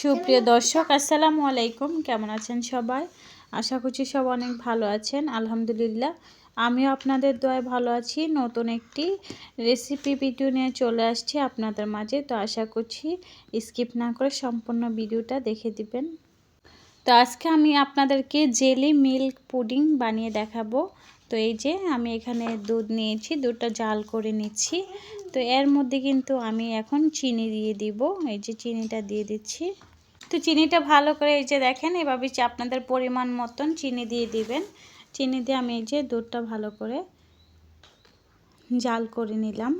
সুপ্রিয় দর্শক, আসসালামু আলাইকুম। কেমন আছেন সবাই? আশা করছি সব অনেক ভালো আছেন। আলহামদুলিল্লাহ, আমিও আপনাদের দোয়ায় ভালো আছি। নতুন একটি রেসিপি ভিডিও নিয়ে চলে আসছি আপনাদের মাঝে। তো আশা করছি স্কিপ না করে সম্পূর্ণ ভিডিওটা দেখে দিবেন। তো আজকে আমি আপনাদেরকে জেলি মিল্ক পুডিং বানিয়ে দেখাবো। তো এই যে আমি এখানে দুধ নিয়েছি, দুধটা জাল করে নিচ্ছি। তো এর মধ্যে কিন্তু আমি এখন চিনি দিয়ে দিব। এই যে চিনিটা দিয়ে দিচ্ছি। তো চিনিটা ভালো করে এই যে দেখেন এভাবে আপনাদের পরিমাণ মতন চিনি দিয়ে দিবেন। চিনি দিয়ে আমি এই যে দুধটা ভালো করে জাল করে নিলাম।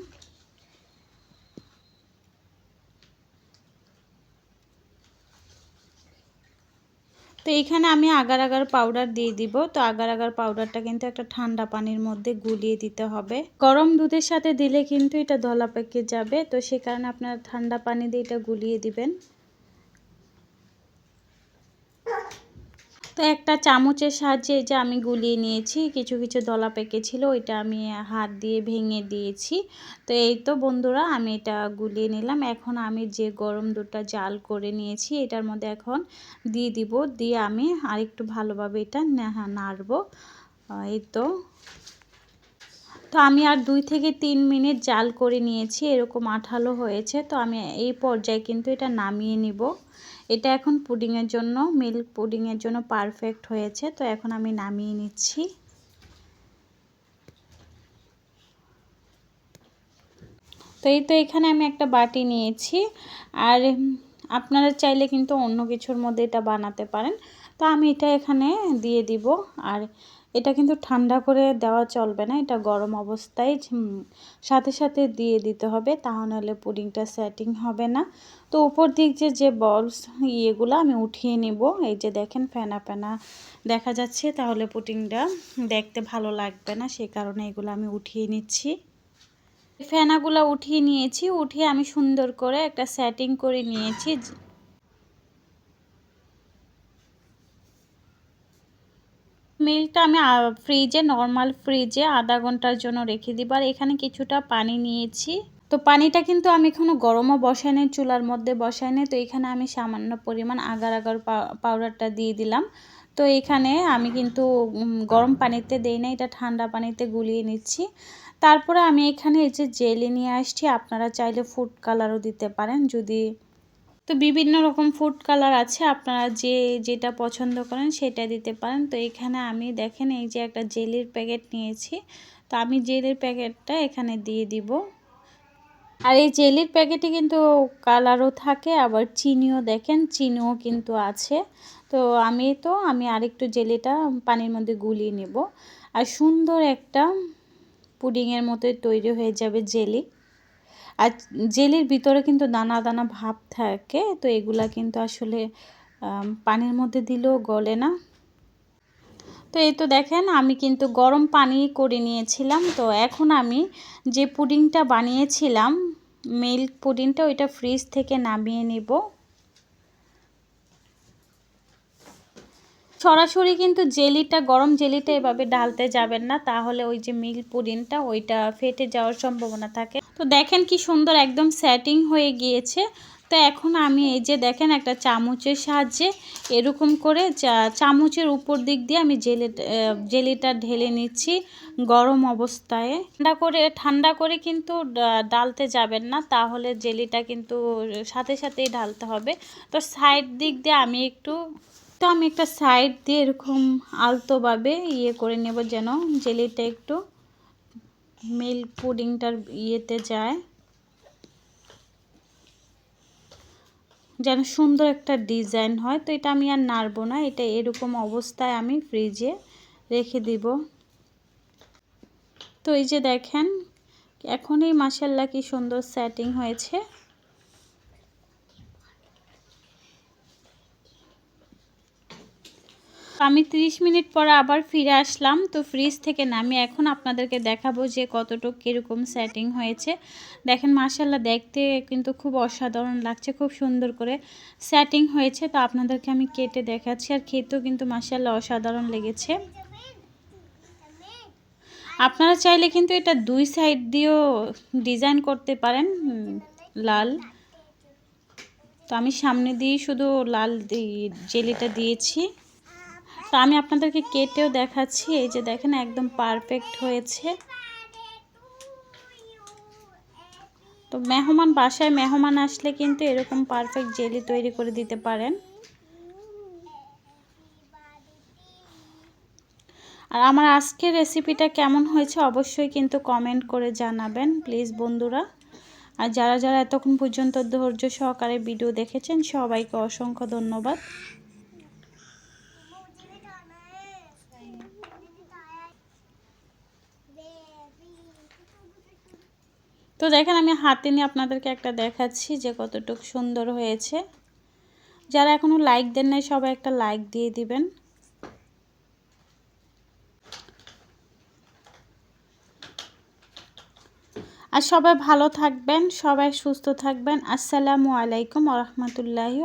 তো এখানে আমি আগার আগার পাউডার দিয়ে দিব। তো আগার আগার পাউডারটা কিন্তু একটা ঠান্ডা পানির মধ্যে গুলিয়ে দিতে হবে। গরম দুধের সাথে দিলে কিন্তু এটা ধলা পেকে যাবে। তো সে কারণে আপনারা ঠান্ডা পানি দিয়ে এটা গুলিয়ে দিবেন। তো একটা চামচের সাহায্যে যে আমি গুলিয়ে নিয়েছি, কিছু কিছু দলা পেকেছিল ওইটা আমি হাত দিয়ে ভেঙে দিয়েছি। তো এই তো বন্ধুরা, আমি এটা গুলিয়ে নিলাম। এখন আমি যে গরম দুধটা জাল করে নিয়েছি, এটার মধ্যে এখন দিয়ে দিব। দিয়ে আমি আরেকটু ভালোভাবে এটা নাড়ব। এই তো। তো আমি আর দুই থেকে তিন মিনিট জাল করে নিয়েছি, এরকম আঠালো হয়েছে। তো আমি এই পর্যায়ে কিন্তু এটা নামিয়ে নিব। এটা এখন পুডিংয়ের জন্য মিল্ক পুডিংয়ের জন্য পারফেক্ট হয়েছে। তো এখন আমি নামিয়ে নিচ্ছি। তো এই তো এখানে আমি একটা বাটি নিয়েছি। আর আপনারা চাইলে কিন্তু অন্য কিছুর মধ্যে এটা বানাতে পারেন। তো আমি এটা এখানে দিয়ে দিব। আর এটা কিন্তু ঠান্ডা করে দেওয়া চলবে না, এটা গরম অবস্থায় সাথে সাথে দিয়ে দিতে হবে তাহলে পুডিংটা সেটিং হবে না। তো উপর দিক যে যে বলস ইয়েগুলো আমি উঠিয়ে নিব, এই যে দেখেন ফেনা ফেনা দেখা যাচ্ছে, তাহলে পুডিংটা দেখতে ভালো লাগবে না, সে কারণে এগুলো আমি উঠিয়ে নিচ্ছি। ফেনাগুলো উঠিয়ে নিয়েছি, উঠিয়ে আমি সুন্দর করে একটা সেটিং করে নিয়েছি মিল্কটা আমি ফ্রিজে নর্মাল ফ্রিজে আধা ঘণ্টার জন্য রেখে দিব। আর এখানে কিছুটা পানি নিয়েছি। তো পানিটা কিন্তু আমি এখনও গরমও বসাই নাই, চুলার মধ্যে বসাই নাই। তো এখানে আমি সামান্য পরিমাণ আগার আগার পাউডারটা দিয়ে দিলাম। তো এখানে আমি কিন্তু গরম পানিতে দেই না এটা ঠান্ডা পানিতে গুলিয়ে নিচ্ছি। তারপরে আমি এখানে এই যে জেলি নিয়ে আসছি, আপনারা চাইলে ফুড কালারও দিতে পারেন। যদি তো বিভিন্ন রকম ফুড কালার আছে, আপনারা যে যেটা পছন্দ করেন সেটা দিতে পারেন। তো এখানে আমি দেখেন এই যে একটা জেলির প্যাকেট নিয়েছি, তো আমি জেলির প্যাকেটটা এখানে দিয়ে দিব। আর এই জেলির প্যাকেটে কিন্তু কালারও থাকে, আবার চিনিও দেখেন, চিনিও কিন্তু আছে। তো আমি তো, আমি আরেকটু জেলিটা পানির মধ্যে গুলিয়ে নেব। আর সুন্দর একটা পুডিংয়ের মতো তৈরি হয়ে যাবে জেলি। আর জেলির ভিতরে কিন্তু দানা দানা ভাব থাকে, তো এগুলা কিন্তু আসলে পানির মধ্যে দিলেও গলে না। তো এই তো দেখেন, আমি কিন্তু গরম পানি করে নিয়েছিলাম, তো এখন আমি যে পুডিংটা বানিয়েছিলাম, মিল্ক পুডিংটা ওইটা ফ্রিজ থেকে নামিয়ে নেব। সরাসরি কিন্তু জেলিটা, গরম জেলিটা এভাবে ডালতে যাবেন না। তাহলে ওই যে মিল্ক পুডিংটা ওইটা ফেটে যাওয়ার সম্ভাবনা থাকে। তো দেখেন কি সুন্দর একদম সেটিং হয়ে গিয়েছে। তো এখন আমি এই যে দেখেন একটা চামচের সাহায্যে এরকম করে চামচের উপর দিক দিয়ে আমি জেলি জেলিটা ঢেলে নিচ্ছি গরম অবস্থায়। ঠান্ডা করে ঠান্ডা করে কিন্তু ডালতে যাবেন না। তাহলে জেলিটা কিন্তু সাথে সাথেই ঢালতে হবে। তো সাইড দিক দিয়ে আমি একটু তো আমি একটা সাইড দিয়ে এরকম আলতোভাবে ইয়ে করে নেব যেন জেলিটা একটু মিল্ক পুডিংটার ইয়েতে যায়। যেন সুন্দর একটা ডিজাইন হয়। তো এটা আমি আর নাড়বো না, এটা এরকম অবস্থায় আমি ফ্রিজে রেখে দিব। তো এই যে দেখেন এখনই মাসাল্লা কি সুন্দর সেটিং হয়েছে। আমি 30 মিনিট পর আবার ফিরে আসলাম। তো ফ্রিজ থেকে নামিয়ে এখন আপনাদেরকে দেখাবো যে কতটুকু কীরকম সেটিং হয়েছে। দেখেন মাসাল্লাহ দেখতে কিন্তু খুব অসাধারণ লাগছে, খুব সুন্দর করে সেটিং হয়েছে। তো আপনাদেরকে আমি কেটে দেখাচ্ছি, আর খেতেও কিন্তু মাসাল্লাহ অসাধারণ লেগেছে। আপনারা চাইলে কিন্তু এটা দুই সাইড দিয়েও ডিজাইন করতে পারেন লাল। তো আমি সামনে দিয়ে শুধু লাল জেলিটা দিয়েছি। তো আমি আপনাদেরকে কেটেও দেখাচ্ছি, এই যে দেখেন একদম পারফেক্ট হয়েছে। তো মেহমান বাসায় মেহমান আসলে কিন্তু এরকম পারফেক্ট জেলি তৈরি করে দিতে পারেন। আর আমার আজকের রেসিপিটা কেমন হয়েছে অবশ্যই কিন্তু কমেন্ট করে জানাবেন প্লিজ বন্ধুরা। আর যারা যারা এতক্ষণ পর্যন্ত ধৈর্য সহকারে ভিডিও দেখেছেন, সবাইকে অসংখ্য ধন্যবাদ। তো দেখেন আমি হাতে নিয়ে আপনাদেরকে একটা দেখাচ্ছি যে কতটুকু সুন্দর হয়েছে। যারা এখনও লাইক দেন নাই, সবাই একটা লাইক দিয়ে দিবেন। আর সবাই ভালো থাকবেন, সবাই সুস্থ থাকবেন। আসসালামু আলাইকুম আ রহমতুল্লাহি